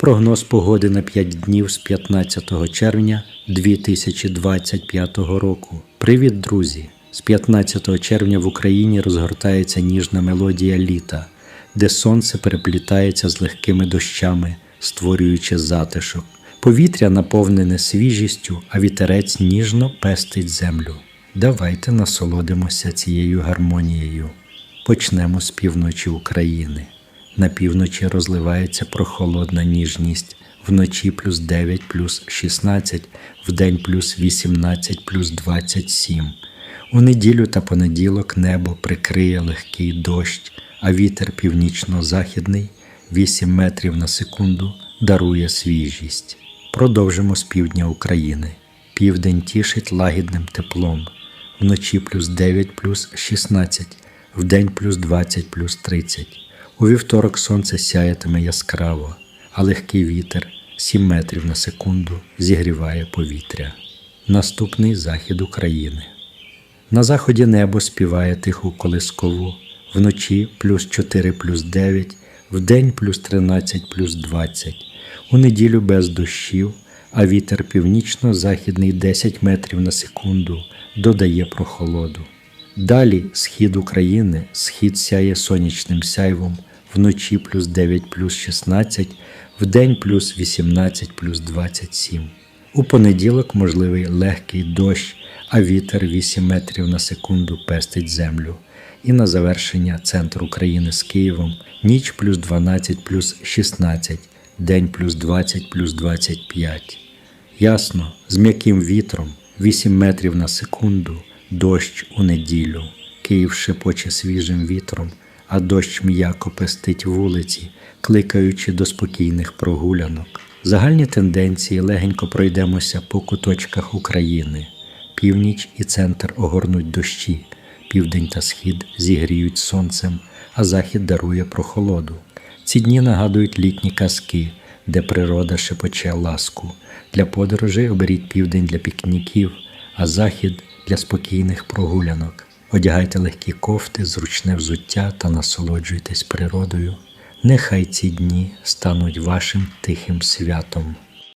Прогноз погоди на 5 днів з 15 червня 2025 року. Привіт, друзі! З 15 червня в Україні розгортається ніжна мелодія літа, де сонце переплітається з легкими дощами, створюючи затишок. Повітря наповнене свіжістю, а вітерець ніжно пестить землю. Давайте насолодимося цією гармонією. Почнемо з півночі України. На півночі розливається прохолодна ніжність, вночі плюс 9 плюс 16, вдень плюс 18 плюс 27. У неділю та понеділок небо прикриє легкий дощ, а вітер північно-західний 8 метрів на секунду дарує свіжість. Продовжимо з півдня України. Південь тішить лагідним теплом, вночі плюс 9 плюс 16, вдень плюс 20 плюс 30. У вівторок сонце сяятиме яскраво, а легкий вітер 7 метрів на секунду зігріває повітря. Наступний захід України. На заході небо співає тиху колискову, вночі плюс 4 плюс 9, вдень плюс 13 плюс 20, у неділю без дощів, а вітер північно-західний 10 метрів на секунду додає прохолоду. Далі схід України, схід сяє сонячним сяйвом, вночі плюс 9 плюс 16, вдень плюс 18 плюс 27. У понеділок можливий легкий дощ, а вітер 8 метрів на секунду пестить землю. І на завершення центр України з Києвом ніч плюс 12 плюс 16, день плюс 20 плюс 25. Ясно, з м'яким вітром 8 метрів на секунду, дощ у неділю. Київ шепоче свіжим вітром, а дощ м'яко пестить вулиці, кликаючи до спокійних прогулянок. Загальні тенденції легенько пройдемося по куточках України. Північ і центр огорнуть дощі, південь та схід зігріють сонцем, а захід дарує прохолоду. Ці дні нагадують літні казки, де природа шепоче ласку. Для подорожей оберіть південь для пікніків, а захід для спокійних прогулянок. Одягайте легкі кофти, зручне взуття та насолоджуйтесь природою. Нехай ці дні стануть вашим тихим святом.